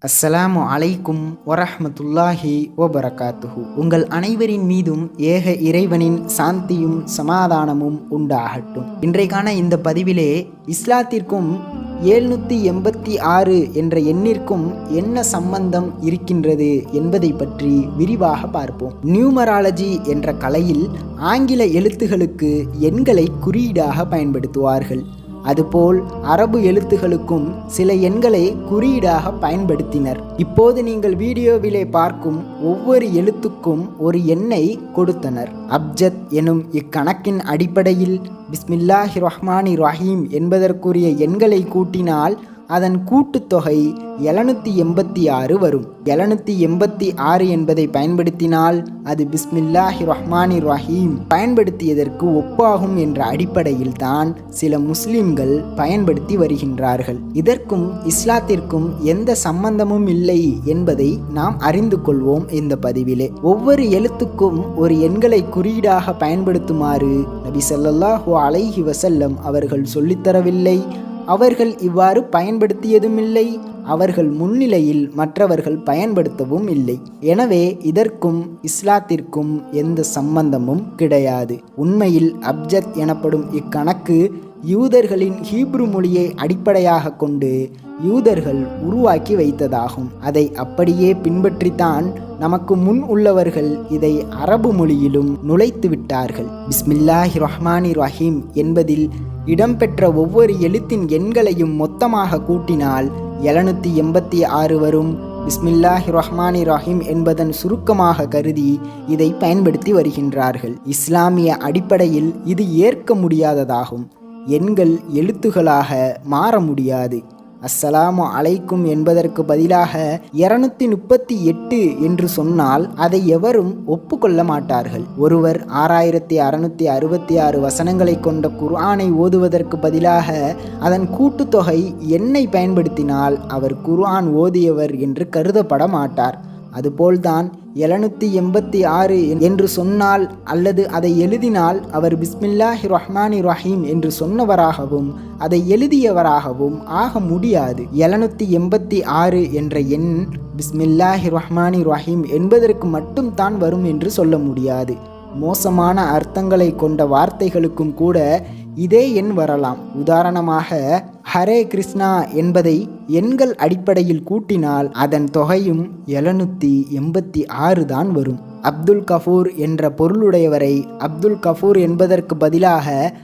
அஸ்ஸலாமு அலைக்கும் வரஹமத்துல்லாஹி வபரகாத்துஹு. உங்கள் அனைவரின் மீதும் ஏக இறைவனின் சாந்தியும் சமாதானமும் உண்டாகட்டும். இன்றைக்கான இந்த பதிவிலே இஸ்லாத்திற்கும் ஏழ்நூற்றி எண்பத்தி ஆறு என்ற எண்ணிற்கும் என்ன சம்பந்தம் இருக்கின்றது என்பதை பற்றி விரிவாக பார்ப்போம். நியூமராலஜி என்ற கலையில் ஆங்கில எழுத்துகளுக்கு எண்களை குறியீடாக பயன்படுத்துவார்கள். அதுபோல் அரபு எழுத்துகளுக்கும் சில எண்களை குறியீடாக பயன்படுத்தினர். இப்போது நீங்கள் வீடியோவிலே பார்க்கும் ஒவ்வொரு எழுத்துக்கும் ஒரு எண்ணை கொடுத்தனர். அப்ஜத் எனும் இக்கணக்கின் அடிப்படையில் பிஸ்மில்லாஹி ரஹ்மானி ரஹீம் என்பதற்குரிய எண்களை கூட்டினால் அதன் கூட்டுத்தொகை எழுநூற்றி எண்பத்தி ஆறு வரும். எழுநூற்றி எண்பத்தி ஆறு என்பதை பயன்படுத்தினால் அது பிஸ்மில்லாஹி ரஹ்மானி ரஹீம். பயன்படுத்தியதற்கு ஒப்பாகும் என்ற அடிப்படையில் தான் சில முஸ்லிம்கள் பயன்படுத்தி வருகின்றார்கள். இதற்கும் இஸ்லாத்திற்கும் எந்த சம்பந்தமும் இல்லை என்பதை நாம் அறிந்து கொள்வோம் இந்த பதிவிலே. ஒவ்வொரு எழுத்துக்கும் ஒரு எண்களை குறியீடாக பயன்படுத்துமாறு நபி ஸல்லல்லாஹு அலைஹி வசல்லம் அவர்கள் சொல்லித்தரவில்லை. அவர்கள் இவ்வாறு பயன்படுத்தியதும் இல்லை அவர்கள் முன்னிலையில் மற்றவர்கள் பயன்படுத்தவும் இல்லை. எனவே இதற்கும் இஸ்லாத்திற்கும் எந்த சம்பந்தமும் கிடையாது. உண்மையில் அப்ஜத் எனப்படும் இக்கணக்கு யூதர்களின் ஹீப்ரு மொழியை அடிப்படையாக கொண்டு யூதர்கள் உருவாக்கி வைத்ததாகும். அதை அப்படியே பின்பற்றித்தான் நமக்கு முன் உள்ளவர்கள் இதை அரபு மொழியிலும் நுழைத்து விட்டார்கள். பிஸ்மில்லாஹி ரஹ்மானி ரஹீம் என்பதில் இடம்பெற்ற ஒவ்வொரு எழுத்தின் எண்களையும் மொத்தமாக கூட்டினால் எழுநூற்றி எண்பத்தி ஆறு வரும். பிஸ்மில்லாஹி ரஹ்மானி ரஹீம் என்பதன் சுருக்கமாக கருதி இதை பயன்படுத்தி வருகின்றார்கள். இஸ்லாமிய அடிப்படையில் இது ஏற்க முடியாததாகும். எண்கள் எழுத்துகளாக மாற முடியாது. அஸ்ஸலாமு அலைக்கும் என்பதற்கு பதிலாக இருநூத்தி முப்பத்தி எட்டு என்று சொன்னால் அதை எவரும் ஒப்புக்கொள்ள மாட்டார்கள். ஒருவர் ஆறாயிரத்தி அறுநூத்தி அறுபத்தி ஆறு வசனங்களை கொண்ட குர்ஆனை ஓதுவதற்கு பதிலாக அதன் கூட்டுத்தொகை எண்ணை பயன்படுத்தினால் அவர் குர்ஆன் ஓதியவர் என்று கருதப்பட மாட்டார். அதுபோல்தான் எழுநூற்றி எண்பத்தி ஆறு என்று சொன்னால் அல்லது அதை எழுதினால் அவர் பிஸ்மில்லாஹி ரஹ்மானி ரஹீம் என்று சொன்னவராகவும் அதை எழுதியவராகவும் ஆக முடியாது. எழுநூற்றி எண்பத்தி ஆறு என்ற எண் பிஸ்மில்லாஹி ரஹ்மானி ரஹீம் என்பதற்கு மட்டும் தான் வரும் என்று சொல்ல முடியாது. மோசமான அர்த்தங்களை கொண்ட வார்த்தைகளுக்கும் கூட இதே எண் வரலாம். உதாரணமாக ஹரே கிருஷ்ணா என்பதை எண்கள் அடிப்படையில் கூட்டினால் அதன் தொகையும் எழுநூற்றி எண்பத்தி ஆறு தான் வரும். அப்துல் கஃபூர் என்ற பொருளுடையவரை அப்துல் கஃபூர் என்பதற்கு பதிலாக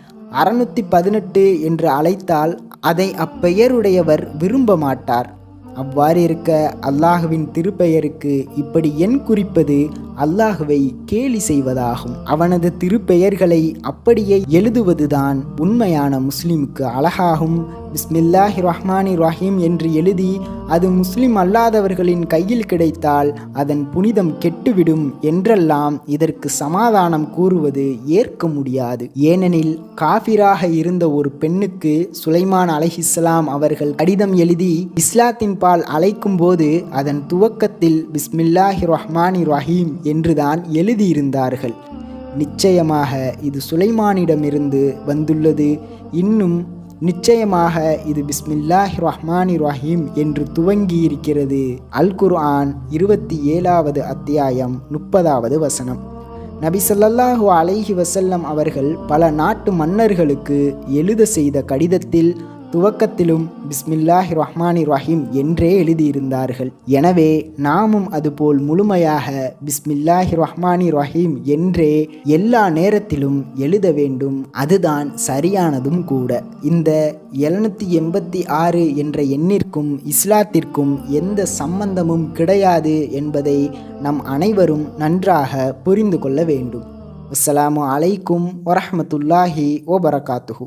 அறுநூத்தி பதினெட்டு என்று அழைத்தால் அதை அப்பெயருடையவர் விரும்ப மாட்டார். அவ்வாறு இருக்க அல்லாஹுவின் திருப்பெயருக்கு இப்படி எண் குறிப்பது அல்லாஹுவை கேலி செய்வதாகும். அவனது திருப்பெயர்களை அப்படியே எழுதுவதுதான் உண்மையான முஸ்லிமுக்கு அழகாகும். பிஸ்மில்லாஹி ரஹ்மானி ரஹீம் என்று எழுதி அது முஸ்லிம் அல்லாதவர்களின் கையில் கிடைத்தால் அதன் புனிதம் கெட்டுவிடும் என்றெல்லாம் இதற்கு சமாதானம் கூறுவது ஏற்க முடியாது. ஏனெனில் காபிராக இருந்த ஒரு பெண்ணுக்கு சுலைமான் அலஹிஸ்லாம் அவர்கள் கடிதம் எழுதி இஸ்லாத்தின் பால் அழைக்கும் போது அதன் துவக்கத்தில் பிஸ்மில்லாஹி ரஹ்மானி ரஹீம் என்றுதான் எழுதியிருந்தார்கள். நிச்சயமாக இது சுலைமானிடமிருந்து வந்துள்ளது. இன்னும் நிச்சயமாக இது பிஸ்மில்லாஹ் ரஹ்மானி ரஹீம் என்று துவங்கி இருக்கிறது அல் குர்ஆன் இருபத்தி ஏழாவது அத்தியாயம் முப்பதாவது வசனம். நபி ஸல்லல்லாஹு அலைஹி வசல்லம் அவர்கள் பல நாட்டு மன்னர்களுக்கு எழுத செய்த கடிதத்தில் துவக்கத்திலும் பிஸ்மில்லாஹி ரஹ்மானி ரஹீம் என்றே எழுதியிருந்தார்கள். எனவே நாமும் அதுபோல் முழுமையாக பிஸ்மில்லாஹி ரஹ்மானி ரஹீம் என்றே எல்லா நேரத்திலும் எழுத வேண்டும். அதுதான் சரியானதும் கூட. இந்த எழுநூற்றி எண்பத்தி ஆறு என்ற எண்ணிற்கும் இஸ்லாத்திற்கும் எந்த சம்பந்தமும் கிடையாது என்பதை நம் அனைவரும் நன்றாக புரிந்து கொள்ள வேண்டும். அஸ்ஸலாமு அலைக்கும் வரமத்துல்லாஹி ஓபரகாத்துஹூ